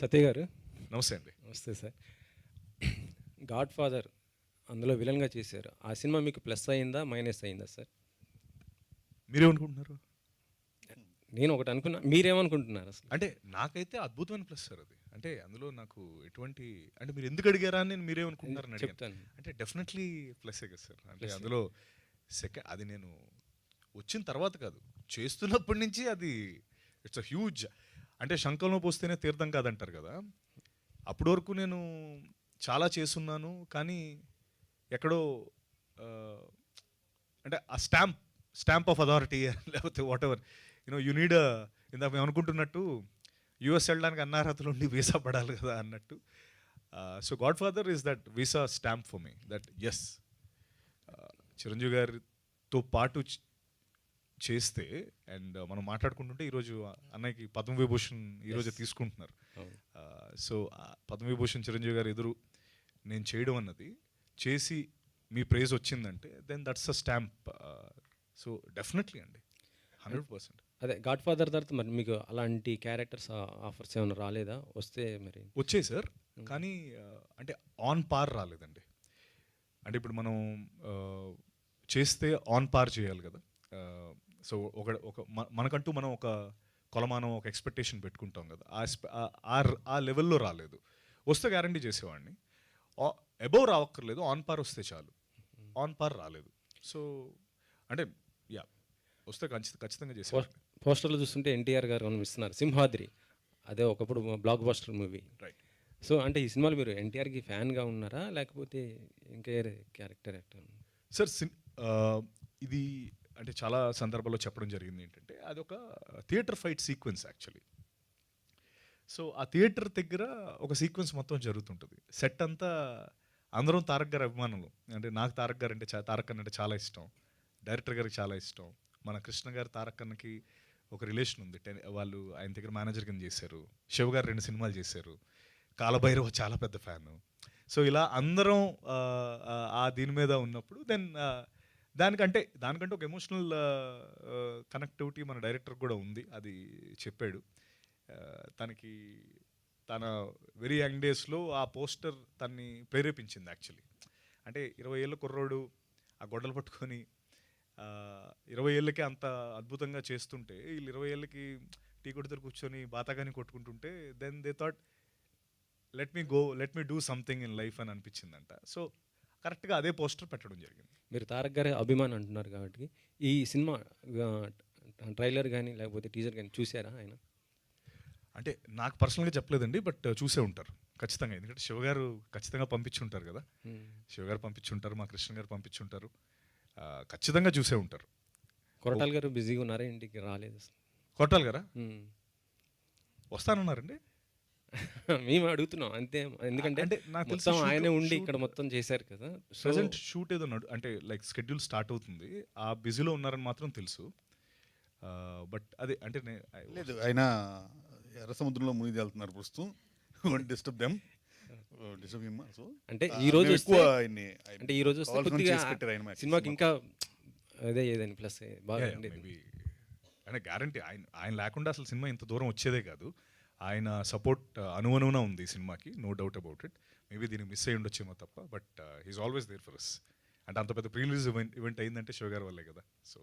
సత్య గారు. నమస్తే అండి. నమస్తే సార్. గాడ్ ఫాదర్ అందులో విలన్గా చేశారు. ఆ సినిమా మీకు ప్లస్ అయిందా మైనస్ అయిందా సార్? మీరేమనుకుంటున్నారు? నేను ఒకటి అనుకున్నా మీరేమనుకుంటున్నారు అసలు? అంటే నాకైతే అద్భుతమైన ప్లస్ సార్ అది. అంటే అందులో నాకు ఎటువంటి అంటే మీరు ఎందుకు అడిగారా అని నేను మీరేమనుకుంటున్నారని చెప్తాను. అంటే డెఫినెట్లీ ప్లస్ కదా సార్. అంటే అందులో సెకండ్ అది నేను వచ్చిన తర్వాత కాదు చేస్తున్నప్పటి నుంచి అది ఇట్స్ అ హ్యూజ్ అంటే శంఖంలో పోస్తేనే తీర్థం కాదంటారు కదా. అప్పటి వరకు నేను చాలా చేస్తున్నాను కానీ ఎక్కడో అంటే ఆ స్టాంప్ స్టాంప్ ఆఫ్ అథారిటీ లేకపోతే whatever you know you need ఇందాక మేము అనుకుంటున్నట్టు యుఎస్ వెళ్ళడానికి అన్నార్హతలు ఉండి వీసా పడాలి కదా అన్నట్టు. So Godfather is that visa stamp for me that's Chiranjeevi గారితో పాటు చేస్తే అండ్ మనం మాట్లాడుకుంటుంటే ఈరోజు అన్నయ్యకి పద్మవిభూషణ్ ఈరోజు తీసుకుంటున్నారు. సో పద్మవిభూషణ్ చిరంజీవి గారు ఎదురు నేను చేయడం అన్నది చేసి మీ ప్రైజ్ వచ్చిందంటే then that's a stamp so definitely అండి. హండ్రెడ్ పర్సెంట్ అదే గాడ్ ఫాదర్ తర్వాత మరి మీకు అలాంటి క్యారెక్టర్స్ ఆఫర్స్ ఏమైనా రాలేదా? వస్తే మరి వచ్చాయి సార్ కానీ ఆ, అంటే ఆన్ పార్ రాలేదండి. అంటే ఇప్పుడు మనం చేస్తే ఆన్ పార్ చేయాలి కదా. సో ఒక ఒక మనకంటూ మనం ఒక కొలమానం ఒక ఎక్స్పెక్టేషన్ పెట్టుకుంటాం కదా. ఆ ఆ- లెవెల్లో రాలేదు. వస్తే గ్యారంటీ చేసేవాడిని. అబౌవ్ రావక్కర్లేదు ఆన్ పార్ వస్తే చాలు. ఆన్ పార్ రాలేదు. సో అంటే యా వస్తే ఖచ్చిత- ఖచ్చితంగా చేసేవాడిని. పోస్టర్లు చూస్తుంటే ఎన్టీఆర్ గారు కనిపిస్తున్నారు సింహాద్రి. అదే ఒకప్పుడు blockbuster movie right so అంటే ఈ సినిమాలో మీరు ఎన్టీఆర్కి ఫ్యాన్గా ఉన్నారా? లేకపోతే ఇంకా క్యారెక్టర్ యాక్టర్ సార్ ఇది అంటే చాలా సందర్భాల్లో చెప్పడం జరిగింది ఏంటంటే అది ఒక theatre fight sequence actually. So ఆ థియేటర్ దగ్గర ఒక సీక్వెన్స్ మొత్తం జరుగుతుంటుంది. సెట్ అంతా అందరం తారక్ గారి అభిమానులు. అంటే నాకు తారక్ గారు అంటే తారక్ అన్న అంటే చాలా ఇష్టం. డైరెక్టర్ గారికి చాలా ఇష్టం. మన కృష్ణ గారు తారక్ అన్నకి ఒక రిలేషన్ ఉంది. టెన్ వాళ్ళు ఆయన దగ్గర మేనేజర్ కింద చేశారు. శివ గారు రెండు సినిమాలు చేశారు. కాలభైరవ చాలా పెద్ద ఫ్యాను. సో ఇలా అందరం ఆ దీని మీద ఉన్నప్పుడు దెన్ దానికంటే దానికంటే ఒక ఎమోషనల్ కనెక్టివిటీ మన డైరెక్టర్ కూడా ఉంది అది చెప్పాడు. తనకి తన వెరీ యంగ్ డేస్లో ఆ పోస్టర్ తన్ని ప్రేరేపించింది యాక్చువల్లీ అంటే ఇరవై ఏళ్ళ కుర్రోడు ఆ గొడ్డలు పట్టుకొని ఇరవై ఏళ్ళకే అంత అద్భుతంగా చేస్తుంటే వీళ్ళు ఇరవై ఏళ్ళకి టీ కొడుతురు కూర్చొని బాతాగాని కొట్టుకుంటుంటే then they thought let me go let me do something in life అని అనిపించిందంట. సో కరెక్ట్గా అదే పోస్టర్ పెట్టడం జరిగింది. మీరు తారక్ గారి అభిమాని అంటున్నారు కాబట్టి ఈ సినిమా ట్రైలర్ కానీ లేకపోతే టీజర్ కానీ చూసారా ఆయన? అంటే నాకు పర్సనల్గా చెప్పలేదండి బట్ చూసే ఉంటారు ఖచ్చితంగా. ఎందుకంటే శివగారు ఖచ్చితంగా పంపించి ఉంటారు కదా. శివగారు పంపించి ఉంటారు మా కృష్ణ గారు పంపించి ఉంటారు. ఆ, ఖచ్చితంగా చూసే ఉంటారు. కొరటాల్ గారు బిజీగా ఉన్నారా? ఇంటికి రాలేదు కదా మ్మ్. వస్తానన్నారండి? మేము అడుగుతున్నాం అంతే. ఎందుకంటే అంటే నాకు తెలిసి మొత్తం ఆయనే ఉండి ఇక్కడ మొత్తం చేశారు కదా. ప్రజెంట్ షూట్ ఏదో అంటే లైక్ షెడ్యూల్ స్టార్ట్ అవుతుంది. ఆ బిజీలో ఉన్నారని మాత్రం తెలుసు. బట్ అదే అంటే లేదు ఆయన ఎర్ర సముద్రంలో మునిగి వెళ్తున్నారు ప్రస్తుతం. Disturb them disturb him so అంటే ఈ రోజు ఎక్కువ ఆయన్ని ఆయన అంటే ఈ రోజు కొద్దిగా సినిమాకి ఇంకా అదే ఏదని ప్లస్ బాగా. అంటే గ్యారంటీ ఆయన ఆయన లేకుండా అసలు సినిమా ఇంత దూరం వచ్చేదే కాదు. ఆయన సపోర్ట్ అనువనువున ఉంది ఈ సినిమాకి no doubt about it maybe దీనికి మిస్ అయ్యి ఉండొచ్చేమో తప్ప but he's always there for us అంటే అంత పెద్ద ప్రీలీజ్ ఈవెంట్ ఈవెంట్ అయిందంటే శివ గారి వల్లే కదా. సో